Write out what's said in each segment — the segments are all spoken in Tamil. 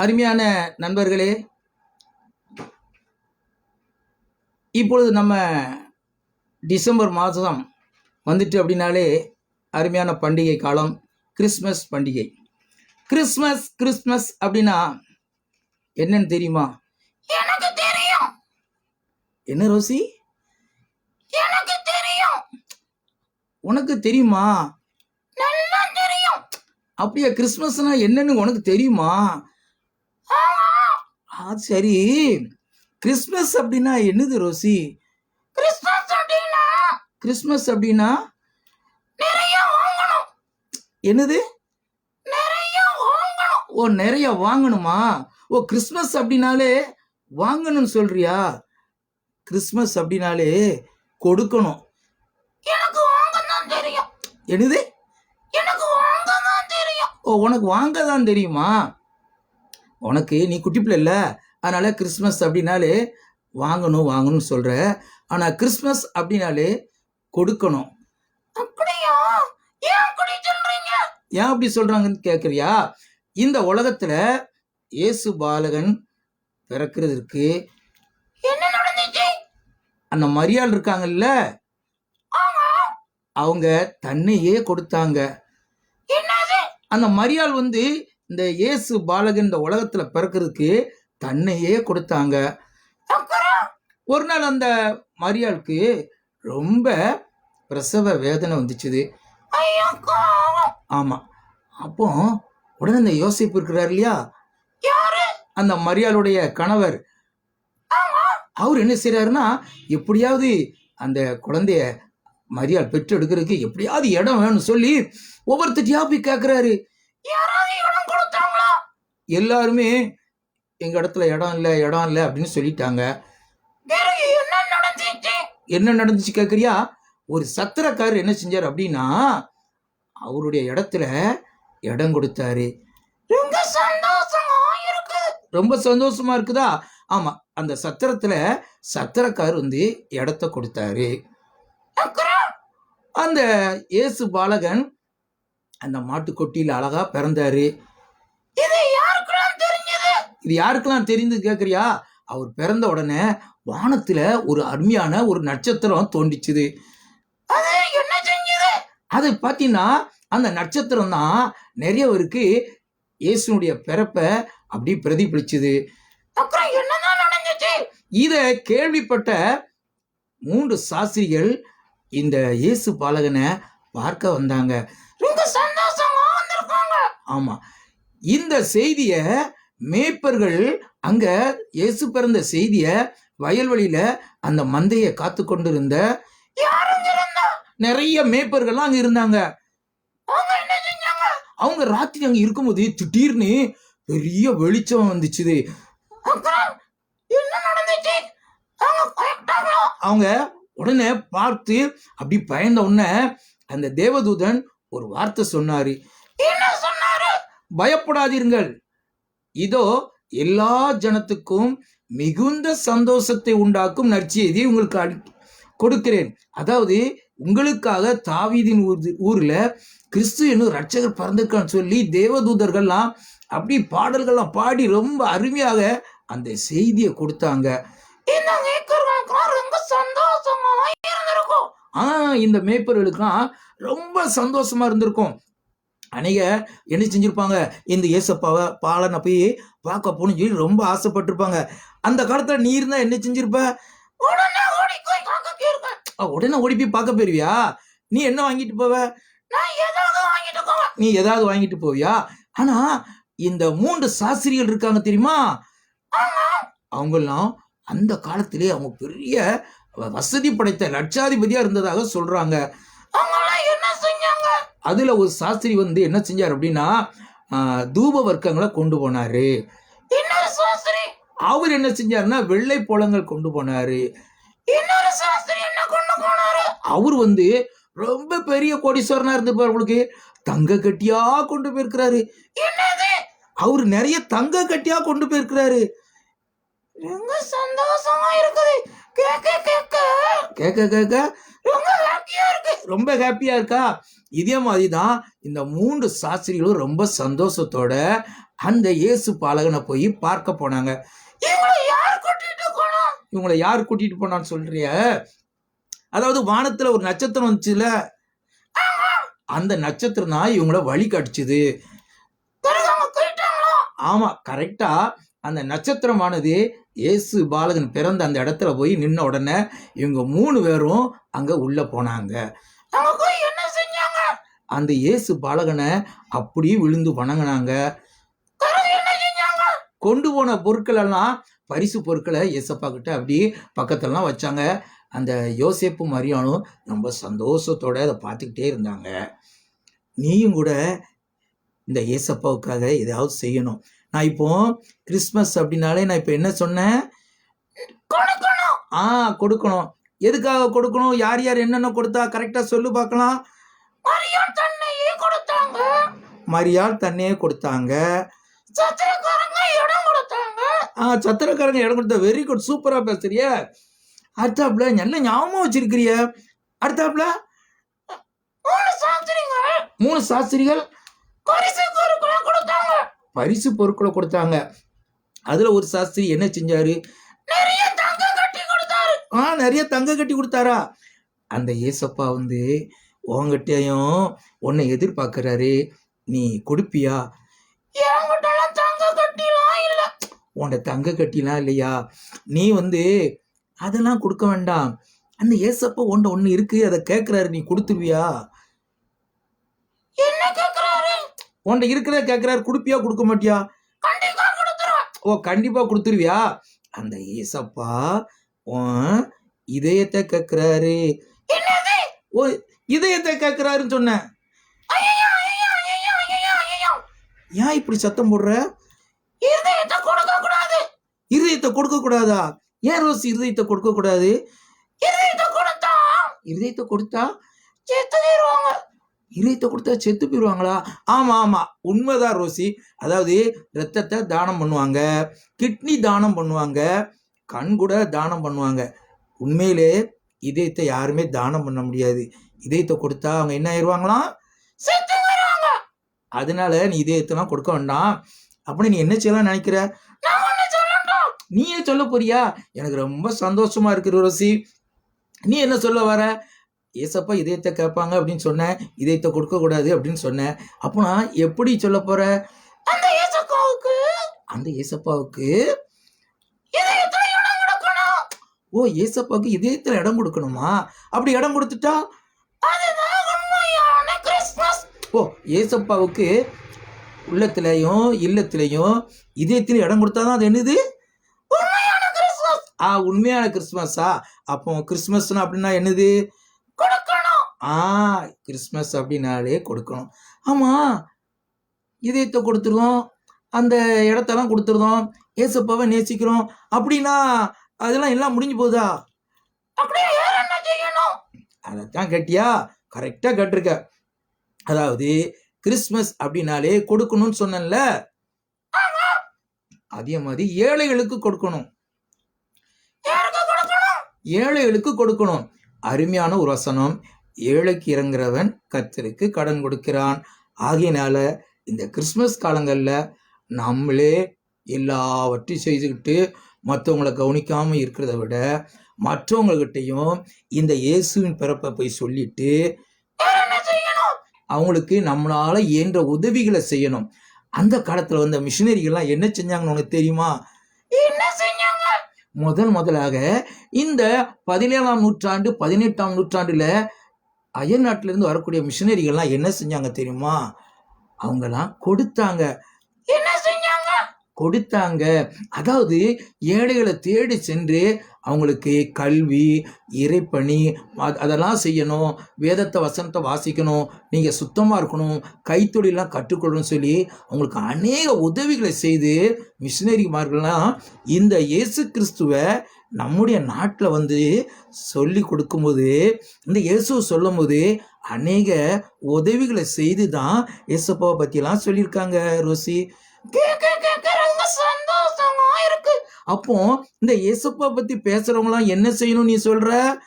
அருமையான நண்பர்களே இப்பொழுது நம்ம டிசம்பர் மாதம் வந்துட்டு அப்படின்னாலே அருமையான பண்டிகை காலம் கிறிஸ்மஸ் பண்டிகை. கிறிஸ்மஸ் கிறிஸ்மஸ் அப்படின்னா என்னன்னு தெரியுமா? எனக்கு தெரியும். என்ன ரோசி? எனக்கு தெரியும். உனக்கு தெரியுமா? நல்லா தெரியும். அப்படியா கிறிஸ்மஸ்னா என்னன்னு உனக்கு தெரியுமா? ஆ சரி. கிறிஸ்மஸ் அப்படின்னா என்னது ரோசி? கிறிஸ்மஸ் அப்படின்னா கிறிஸ்மஸ் அப்படின்னா? என்னது? ஓ நிறைய வாங்கணுமா? ஓ கிறிஸ்மஸ் அப்படின்னாலே வாங்கணும்னு சொல்றியா? கிறிஸ்மஸ் அப்படின்னாலே கொடுக்கணும். எனக்கு வாங்க தான் தெரியும். என்னது? எனக்கு வாங்க தான் தெரியும். ஓ உனக்கு வாங்க தான் தெரியுமா? உனக்கு நீ குட்டி பிள்ளை இல்ல. அதனால கிறிஸ்மஸ் அப்படின்னாலே வாங்கணும் வாங்கணும்னு சொல்ற. ஆனா கிறிஸ்மஸ் அப்படின்னாலே கொடுக்கணும். ஏன் அப்படி சொல்றீங்க? ஏன் அப்படி சொல்றாங்கன்னு கேக்குறியா? இந்த உலகத்துல இயேசு பாலகன் பிறக்கிறதுக்கு அந்த மரியாள் இருக்காங்கல்ல. அவங்க தன்னையே கொடுத்தாங்க. அந்த மரியாள் வந்து இந்த இயேசு பாலகன் இந்த உலகத்துல பிறக்கிறதுக்கு தன்னையே கொடுத்தாங்க. ஒரு நாள் அந்த மரியாளுக்கு ரொம்ப பிரசவ வேதனை வந்துச்சுது. ஐயோ பாவம் ஆமா. அப்போ உடனே இந்த யோசிப்பு இருக்கிறார் இல்லையா? அந்த மரியாளுடைய கணவர். அவர் என்ன செய்றாருன்னா எப்படியாவது அந்த குழந்தைய மரியாள் பெற்று எடுக்கிறதுக்கு எப்படியாவது இடம் வேணும்னு சொல்லி ஒவ்வொருத்தட்டியா போய் கேட்குறாரு யாராவது இடம் கொடுத்தாங்களா? எல்லாருமே எங்க இடத்துல இடம் இல்லை இடம் இல்லை அப்படின்னு சொல்லிட்டாங்க. என்ன நடந்துச்சு? என்ன நடந்துச்சு கேட்குறியா ஒரு சத்திரக்காரர் என்ன செஞ்சார் அப்படின்னா அவருடைய இடத்துல இடம் கொடுத்தாரு. ரொம்ப சந்தோஷமா இருக்கு. ரொம்ப சந்தோஷமா இருக்குதா? ஆமா அந்த சத்திரத்துல சத்திரக்காரர் வந்து இடத்த கொடுத்தாரு. அந்த இயேசு பாலகன் அந்த மாட்டுக்கொட்டியில் அழகாக பிறந்தாரு. இது யாருக்கெல்லாம் தெரிஞ்சது? இது யாருக்கெல்லாம் தெரிந்து கேட்குறியா அவர் பிறந்த உடனே வானத்தில் ஒரு அருமையான ஒரு நட்சத்திரம் தோண்டிச்சுது அது என்ன செஞ்சது? அது பார்த்தீங்கன்னா அந்த நட்சத்திரம் தான் நிறையவருக்கு இயேசுனுடைய பிறப்பை அப்படி பிரதிபலிச்சுது. அப்புறம் என்னதான் நடந்துச்சு? இதை கேள்விப்பட்ட மூன்று சாஸ்திரிகள் இந்த இயேசு பாலகனை பார்க்க வந்தாங்க. ஆமாம் ஆமா. இந்த செய்திய மேய்ப்பர்கள் அங்க இயேசு பிறந்த செய்திய வயல்வெளியில அந்த மந்தையை காத்து கொண்டிருந்த நிறைய மேய்ப்பர்கள்லாம் அங்க இருந்தாங்க. அவங்க ராத்திரி அங்க இருக்கும்போது திடீர்னு பெரிய வெளிச்சம் வந்துச்சுது. என்ன அவங்க உடனே பார்த்து அப்படி பயந்த உடனே அந்த தேவதூதன் ஒரு வார்த்தை சொன்னாரு. என்ன சொன்னாரு பயப்படாதீர்கள். இதோ எல்லா ஜனத்துக்கும் மிகுந்த சந்தோஷத்தை உண்டாக்கும் நற்செய்தியை உங்களுக்கு கொடுக்கிறேன். அதாவது உங்களுக்காக தாவீதின் ஊர் ஊர்ல கிறிஸ்து என்னும் ரட்சகர் பிறந்திருக்கான்னு சொல்லி தேவதூதர்கள்லாம் அப்படி பாடல்கள்லாம் பாடி ரொம்ப அருமையாக அந்த செய்தியை கொடுத்தாங்க. ரொம்ப சந்தோஷமா ஆனா இந்த மேய்ப்பர்களுக்கெல்லாம் ரொம்ப சந்தோஷமா இருந்திருக்கும். அநேக என்ன செஞ்சிருப்பாங்க? இந்த ஏசப்பாவை பாலனை போய் பார்க்க போகணும்னு சொல்லி ரொம்ப ஆசைப்பட்டிருப்பாங்க. அந்த காலத்தில் நீ இருந்தால் என்ன செஞ்சிருப்ப? உடனே ஓடி போய் உடனே ஓடி போய் பார்க்க போயிருவியா? நீ என்ன வாங்கிட்டு போவ? நான் ஏதாவது வாங்கிட்டு நீ ஏதாவது வாங்கிட்டு போவியா? ஆனா இந்த மூன்று சாஸ்திரிகள் இருக்காங்க தெரியுமா? அவங்கெல்லாம் அந்த காலத்திலே அவங்க பெரிய வசதி படைத்த லட்சாதிபதியா இருந்ததாக சொல்றாங்க அவங்க எல்லாம் என்ன செஞ்சாங்க அதுல ஒரு சாஸ்திரி வந்து என்ன செஞ்சார் அப்படின்னா தூப வர்க்கங்களை கொண்டு போனாரு. இன்னொரு சாஸ்திரி. அவர் என்ன செஞ்சாருன்னா வெள்ளை பழங்கள் கொண்டு போனாரு. இன்னொரு சாஸ்திரி என்ன கொண்டு போனாரு? அவர் வந்து ரொம்ப பெரிய கோடீஸ்வரனா இருந்திருப்பார் உங்களுக்கு. தங்க கட்டியா கொண்டு போயிருக்கிறாரு. என்னது? அவர் நிறைய தங்க கட்டியா கொண்டு போயிருக்கிறாரு. ரொம்ப சந்தோஷமா இருக்குது. கேட்க கேட்க கேட்க கேட்க ரொம்ப ஹாப்பியா இருக்கு. ரொம்ப ஹாப்பியா இருக்கா? இதே மாதிரி தான் இந்த மூன்று சாஸ்திரிகளும் ரொம்ப சந்தோஷத்தோட அந்த இயேசு பாலகனை போய் பார்க்க போனாங்க. இவங்களை யார் கூட்டிட்டு இவங்களை யார் கூட்டிட்டு போனான்னு சொல்றிய? அதாவது வானத்துல ஒரு நட்சத்திரம் வந்துச்சுல? அந்த நட்சத்திரம் தான் இவங்கள வழி காட்டுச்சுது. ஆமா கரெக்டா அந்த நட்சத்திரமானது இயேசு பாலகன் பிறந்த அந்த இடத்துல போய் நின்ன உடனே இவங்க மூணு பேரும் அங்க உள்ள போனாங்க அவங்க போய் என்ன செஞ்சாங்க அந்த இயேசு பாலகனை அப்படியே விழுந்து வணங்கினாங்க. கொண்டு போன பொருட்கள் எல்லாம் பரிசு பொருட்களை ஏசப்பா கிட்ட அப்படியே பக்கத்துலலாம் வச்சாங்க. அந்த யோசேப்பு மரியானும் ரொம்ப சந்தோஷத்தோட அதை பார்த்துக்கிட்டே இருந்தாங்க. நீயும் கூட இந்த ஏசப்பாவுக்காக ஏதாவது செய்யணும். நான் இப்போ கிறிஸ்மஸ் அப்படின்னாலே நான் இப்போ என்ன சொன்னேன்? கொடுக்கணும். ஆ கொடுக்கணும். எதுக்காக கொடுக்கணும்? யார் யார் என்னென்ன கொடுத்தா கரெக்டாக சொல்லு பார்க்கலாம். மரியாள் தன்னையே கொடுத்தாங்க. மரியாள் தண்ணியே கொடுத்தாங்க. சத்திரக்காரங்க இடம் கொடுத்தாங்க. ஆ சத்திரக்காரங்க இடம் கொடுத்த வெரி குட் சூப்பரா பேசுறிய. அடுத்தாப்புல நல்ல ஞாபகம் வச்சிருக்கிறிய? அடுத்தாப்புல? மூணு சாஸ்திரிகள். பரிசு பொருட்களை கொடுத்தாங்க. பரிசு பொருட்களை கொடுத்தாங்க. அதுல ஒரு சாஸ்திரி என்ன செஞ்சாரு? நிறைய தங்க கட்டி கொடுத்தாரு. ஆ நிறைய தங்க கட்டி கொடுத்தாரா? அந்த ஏசப்பா வந்து உங்ககிட்டயும் உன்னை எதிர்பார்க்கறாரு நீ கொடுப்பியா? என்கிட்ட எல்லாம் தங்க கட்டிலாம் இல்ல. உன்ட தங்க கட்டிலாம் இல்லையா? நீ வந்து அதெல்லாம் கொடுக்க வேண்டாம். அந்த ஏசப்பா உன்ட ஒன்று இருக்கு அதை கேட்குறாரு நீ கொடுத்துருவியா? என்ன கேக்குறாரு? உன்ட இருக்கிறத கேட்குறாரு கொடுப்பியா கொடுக்க மாட்டியா? ஓ கண்டிப்பா கொடுத்துருவியா? அந்த ஏசப்பா உன் இதயத்தை கேட்குறாரு ஓ இதயத்தை கேட்குறாருன்னு சொன்னேன் ஏன் இப்படி சத்தம் போடுற? இருதயத்தை கொடுக்க கூடாது இருதயத்தை கொடுக்க கூடாதா ஏன் ரோஸ் இருதயத்தை கொடுக்க கூடாது இருதயத்தை கொடுத்தா? இருதயத்தை கொடுத்தா? செத்து போயிருவாங்க. இதயத்தை கொடுத்தா செத்து போயிடுவாங்களா ஆமா ஆமா. உண்மைதான் ரோசி. அதாவது ரத்தத்தை தானம் பண்ணுவாங்க. கிட்னி தானம் பண்ணுவாங்க. கண் கூட தானம் பண்ணுவாங்க. உண்மையிலே இதயத்தை யாருமே தானம் பண்ண முடியாது. இதயத்தை கொடுத்தா அவங்க என்ன ஆயிடுவாங்களாம் செத்து அதனால நீ இதயத்தெல்லாம் கொடுக்க வேண்டாம். அப்படின்னு நீ என்ன செய்யலாம் நினைக்கிற? நீயே சொல்ல போறியா? எனக்கு ரொம்ப சந்தோஷமா இருக்கு ரோசி. நீ என்ன சொல்ல வர? ஏசப்பா இதயத்தை கேட்பாங்க அப்படின்னு சொன்னேன். இதயத்தை கொடுக்க கூடாது அப்படின்னு சொன்னேன். அப்போ எப்படி சொல்ல போற? அந்த ஏசப்பாவுக்கு அந்த ஏசப்பாவுக்கு ஓ ஏசப்பாவுக்கு இதயத்துல இடம் கொடுக்கணுமா? அப்படி இடம் கொடுத்துட்டா ஓ ஏசப்பாவுக்கு உள்ளத்திலையும் இல்லத்திலையும் இதயத்திலும் இடம் கொடுத்தாதான் அது என்னது? ஆ உண்மையான கிறிஸ்மஸா அப்போ கிறிஸ்மஸ்னா அப்படின்னா என்னது? கொடுக்கணும். ஆ கிறிஸ்மஸ் அப்படின்னாலே கொடுக்கணும். ஆமா இதயத்தை கொடுத்துருவோம் அந்த இடத்தெல்லாம் கொடுத்துருந்தோம் ஏசப்பாவை நேசிக்கிறோம். அப்படின்னா அதெல்லாம் எல்லாம் முடிஞ்சு போகுதா? அப்படியே அதைத்தான் கேட்டியா? கரெக்டாக கேட்டிருக்க. அதாவது கிறிஸ்மஸ் அப்படின்னாலே கொடுக்கணும்னு சொன்னேன்ல. அதே மாதிரி ஏழைகளுக்கு கொடுக்கணும். ஏழைகளுக்கு கொடுக்கணும். அருமையான ஒரு வசனம். ஏழைக்கு இறங்குறவன் கர்த்தருக்கு கடன் கொடுக்கிறான். ஆகையினால இந்த கிறிஸ்மஸ் காலங்களில் நம்மளே எல்லாவற்றையும் செய்துக்கிட்டு மற்றவங்களை கவனிக்காம இருக்கிறத விட மற்றவங்கக்கிட்டையும் இந்த இயேசுவின் பிறப்பை போய் சொல்லிட்டு என்ன அவங்களுக்கு நம்மளால இயன்ற உதவிகளை செய்யணும். அந்த காலத்துல வந்த மிஷினரிகள்லாம் என்ன செஞ்சாங்கன்னு உனக்கு தெரியுமா? என்ன செஞ்சாங்க? முதல் முதலாக இந்த பதினேழாம் நூற்றாண்டு பதினெட்டாம் நூற்றாண்டுல அயல் நாட்டிலிருந்து வரக்கூடிய மிஷினரிகள்லாம் என்ன செஞ்சாங்க தெரியுமா? அவங்கெல்லாம் கொடுத்தாங்க. என்ன செஞ்சாங்க? கொடுத்தாங்க. அதாவது ஏழைகளை தேடி சென்று அவங்களுக்கு கல்வி இறைப்பணி அதெல்லாம் செய்யணும். வேதத்தை வசனத்தை வாசிக்கணும். நீங்கள் சுத்தமாக இருக்கணும். கைத்தொழிலாம் கற்றுக்கொள்ளணும்னு சொல்லி அவங்களுக்கு அநேக உதவிகளை செய்து மிஷினரிமார்கள்லாம் இந்த இயேசு கிறிஸ்துவை நம்முடைய நாட்டில் வந்து சொல்லி கொடுக்கும்போது இந்த இயேசுவை சொல்லும்போது அநேக உதவிகளை செய்து தான் இயேசப்பாவை பற்றியெல்லாம் சொல்லியிருக்காங்க ரோசி. ரொம்ப சந்தோஷமா இருக்கு. அப்போ இந்த இயேசுப்பா பத்தி பேசுறவங்களாம் என்ன செய்யணும் நீ சொல்ற?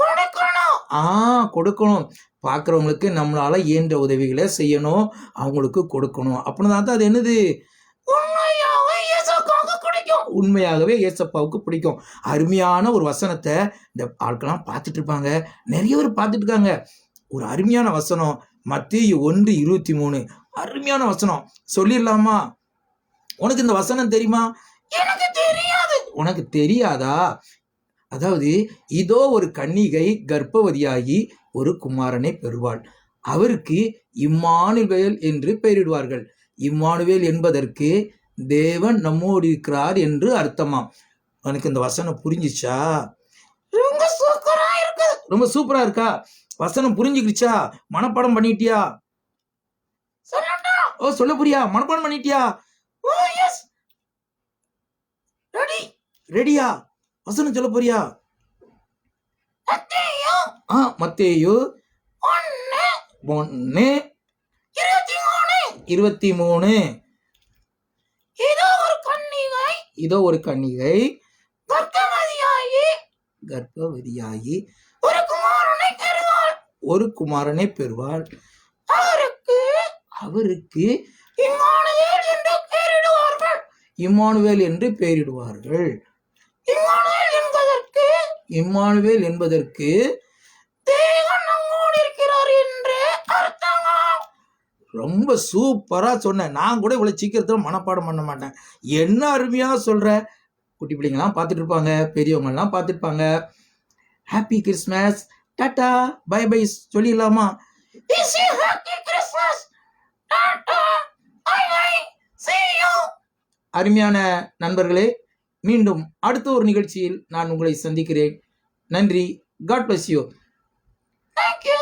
கொடுக்கணும். ஆ கொடுக்கணும். பார்க்குறவங்களுக்கு நம்மளால இயன்ற உதவிகளை செய்யணும். அவங்களுக்கு கொடுக்கணும். அப்படின்னா தான் அது என்னது? கிடைக்கும். உண்மையாகவே ஏசப்பாவுக்கு பிடிக்கும். அருமையான ஒரு வசனத்தை இந்த ஆட்கள்லாம் பார்த்துட்டு இருப்பாங்க. நிறைய பேர் பார்த்துட்டு இருக்காங்க. ஒரு அருமையான வசனம். மத்திய ஒன்று இருபத்தி மூணு. அருமையான வசனம். சொல்லிடலாமா? உனக்கு இந்த வசனம் தெரியுமா? எனக்கு தெரியாது. உனக்கு தெரியாதா? அதாவது இதோ ஒரு கன்னிகை கர்ப்பவதியாகி ஒரு குமாரனை பெறுவாள். அவருக்கு இம்மானுவேல் என்று பெயரிடுவார்கள். இம்மானுவேல் என்பதற்கு தேவன் நம்மோடு இருக்கிறார் என்று அர்த்தமாம். உனக்கு இந்த வசனம் புரிஞ்சிச்சா? ரொம்ப சூப்பரா இருக்கு. ரொம்ப சூப்பரா இருக்கா? வசனம் புரிஞ்சுக்கிச்சா மனப்பாடம் பண்ணிட்டியா? ஓ சொல்ல புரியா? மனப்பாடம் பண்ணிட்டியா? ஓ எஸ் ரெடி ரெடியா? வசனம் சொல்ல போறியா? ஆ மத்தேயு. ஒன்று இருபத்தி மூணு. இருபத்தி மூணு. இதோ ஒரு கன்னிகை. இதோ ஒரு கன்னிகை. கர்ப்பவதியாகி. கர்ப்பவதியாகி. ஒரு குமாரனை பெறுவாள். ஒரு குமாரனை பெறுவாள். அவருக்கு அவருக்கு இம்மானுவேல் என்று பெயரிடுவார்கள் இம்மானுவேல் என்று பெயரிடுவார்கள் இம்மானுவேல் என்பதற்கு இம்மானுவேல் என்பதற்கு இருக்கிறார் என்று ரொம்ப சூப்பரா சொன்ன. நான் கூட இவ்வளவு சீக்கிரத்துல மனப்பாடம் பண்ண மாட்டேன். என்ன அருமையா சொல்ற. குட்டி பிள்ளைங்களாம் பார்த்துட்டு இருப்பாங்க பெரியவங்க எல்லாம் பார்த்துருப்பாங்க happy Christmas tata. Bye bye. சொல்லிடலாமா? அருமையான நண்பர்களே மீண்டும் அடுத்த ஒரு நிகழ்ச்சியில் நான் உங்களை சந்திக்கிறேன். நன்றி. God bless you thank you